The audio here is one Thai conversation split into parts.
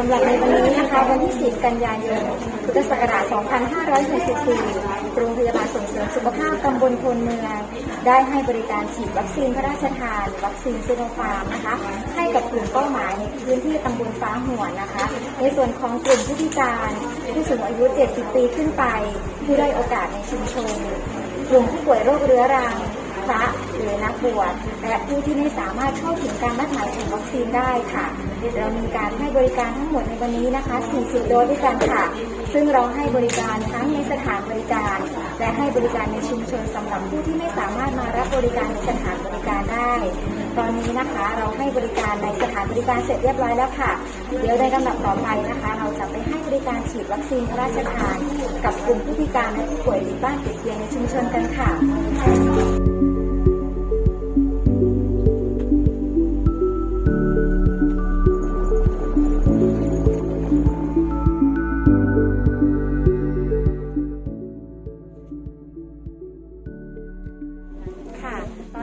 สำหรับในวันนี้นะคะวันที่ 10 กันยายนพุทธศักราช 2564 โรงพยาบาลส่งเสริมสุขภาพตำบลพลเมือง ได้ให้บริการฉีดวัคซีนพระราชทาน วัคซีนซิโนฟาร์มนะคะ ให้กับกลุ่มเป้าหมายในพื้นที่ตำบลฟ้าหัวนะคะ ในส่วนของกลุ่มผู้พิการผู้สูงอายุ 70 ปีขึ้นไป ผู้ได้โอกาสในชุมชน กลุ่มผู้ป่วยโรคเรื้อรัง พระหรือนักบวชและผู้ที่ไม่สามารถเข้าถึงการนัดหมายฉีดวัคซีนได้ค่ะเรามีการให้บริการทั้งหมดในวันนี้นะคะ 40 โดสด้วยกันค่ะ ซึ่งเราให้บริการทั้งในสถานบริการ และให้บริการในชุมชนสำหรับผู้ที่ไม่สามารถมารับบริการในสถานบริการได้ ตอนนี้นะคะเราให้บริการในสถานบริการเสร็จเรียบร้อยแล้วค่ะ เดี๋ยวในลำดับต่อไปนะคะ เราจะไปให้บริการฉีดวัคซีนพระราชทาน กับกลุ่มผู้พิการและผู้ป่วยติดบ้านติดเตียงในชุมชนกันค่ะค่ะ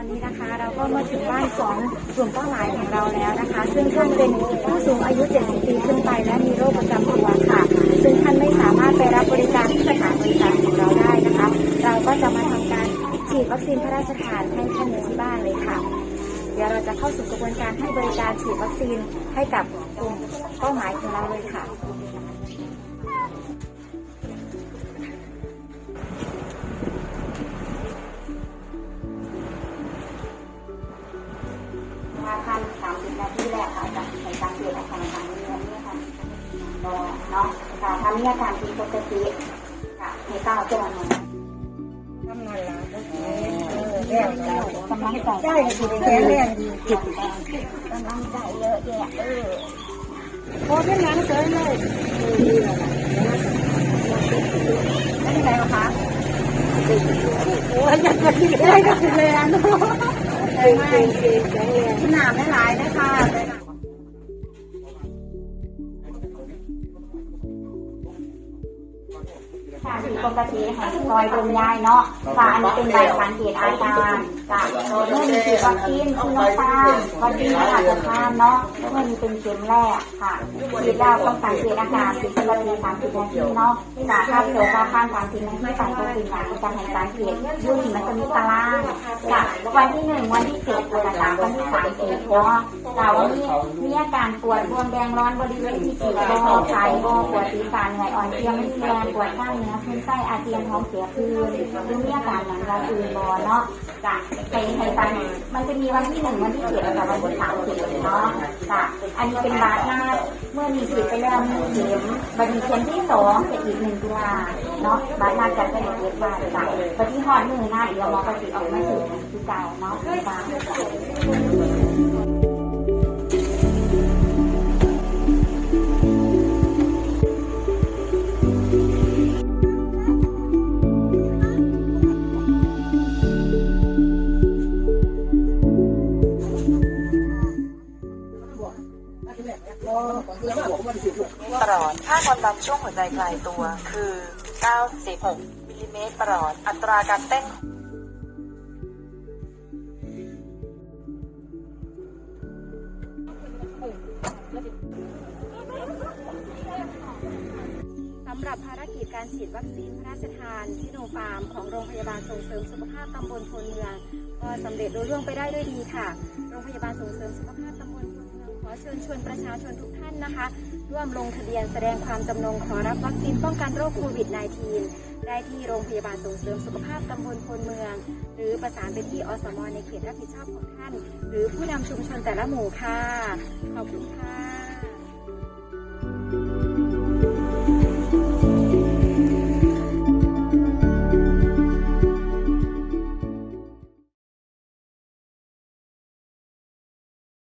นี้นะคะ เราก็มาถึงบ้านของกลุ่มเป้าหมายของเราแล้วนะคะ ซึ่งท่านเป็นผู้สูงอายุ 70 ปีขึ้นไป และมีโรคประจำตัวค่ะ ซึ่งท่านไม่สามารถไปรับบริการที่สถานบริการของเราได้นะคะ เราก็จะมาทำการฉีดวัคซีนพระราชทานให้ท่านในที่บ้านเลยค่ะ เดี๋ยวเราจะเข้าสู่กระบวนการให้บริการฉีดวัคซีนให้กับกลุ่มเป้าหมายของเราเลยค่ะานสามสิบนาทีแรกอาจจะในการเปลี่ยนอาการทางนี้นี่ยค่ะรอเนาะค่ะทำนี่อาการผิดปกติค่ะในเก้าจังหวัดนนท์ทำงานแล้วเรื่องกำลังใจใช่จิตแข็งแรงดีจิตกำลังใจเยอะแยะเออพอเป็นงานเกินเลยไม่เป็นไรหรอคะโอ้ยอยากจะฉีดได้ก็ฉีดเลยอะเนาะ แข็งแรงแข็งแรงขนาดไม่หลายนะคะค่ะผิดปกติค่ะซอยดมยายเนาะค่ะอันนี้เป็นใบสังเกตอาการ ค่ะโดยเมื่อมีฉีดวัคซีนคือน้ำตาลวัคซีนพระราชทานเนาะเมื่อมีเป็นเข็มแรกค่ะฉีดแล้วต้องสังเกตอาการผิดปกติสามสิบนาทีเนาะค่ะถ้าเกิดว่าข้างสามสิบนาทีต่างตัวเป็นอย่างการให้สังเกตยุ่นมันจะมีตารางค่ะวันที่หนึ่งวันที่เจ็ดวันที่สามวันที่สามสิบเนาะแต่วันนี้มีอาการปวดบวมแดงร้อนบริเวณที่ศีรษะไข้ปวดศีรษะเหนื่อยอ่อนเพลียไม่มีแรงปวดข้างเนื้อขึ้นไส้อาเจียนท้องเสียคืนหรือมีอาการอย่างอย่างอื่นบอเนาะจ้ะไปในปันมันจะมีวันที่หนึ่งวันที่เจ็ดกับวันที่สามสิบเนาะจ้ะอันนี้เป็นบาดหน้าเมื่อมีฉีดไปแล้วมีเข็มบัดนเข็มที่สองจะอีกหนึ่งตุลาเนาะบาดหน้าจะเป็นเย็บมาจ้ะวันที่หอดมือหน้าเดี๋ยวมอก็จะออกมาถึงที่เก่าเนาะจ้ะ ปลอดค่าความดันช่วงหัวใจคลายตัว คือ 96มิลลิเมตรปลอด อัตราการเต้นสำหรับภารกิจการฉีดวัคซีนพระราชทานซิโนฟาร์มของโรงพยาบาลส่งเสริมสุขภาพตำบลพลเมือง ก็สำเร็จรุ่ร่วงไปได้ด้วยดีค่ะ โรงพยาบาลส่งเสริมสุขภาพตำบล เชิญชวนประชาชนทุกท่านนะคะ ร่วมลงทะเบียนแสดงความจำนงขอรับวัคซีนป้องกันโรคโควิด -19 ได้ที่โรงพยาบาลส่งเสริมสุขภาพตำบลพลเมือง หรือประสานไปที่อสมในเขตรับผิดชอบของท่าน หรือผู้นำชุมชนแต่ละหมู่ค่ะ ขอบคุณค่ะ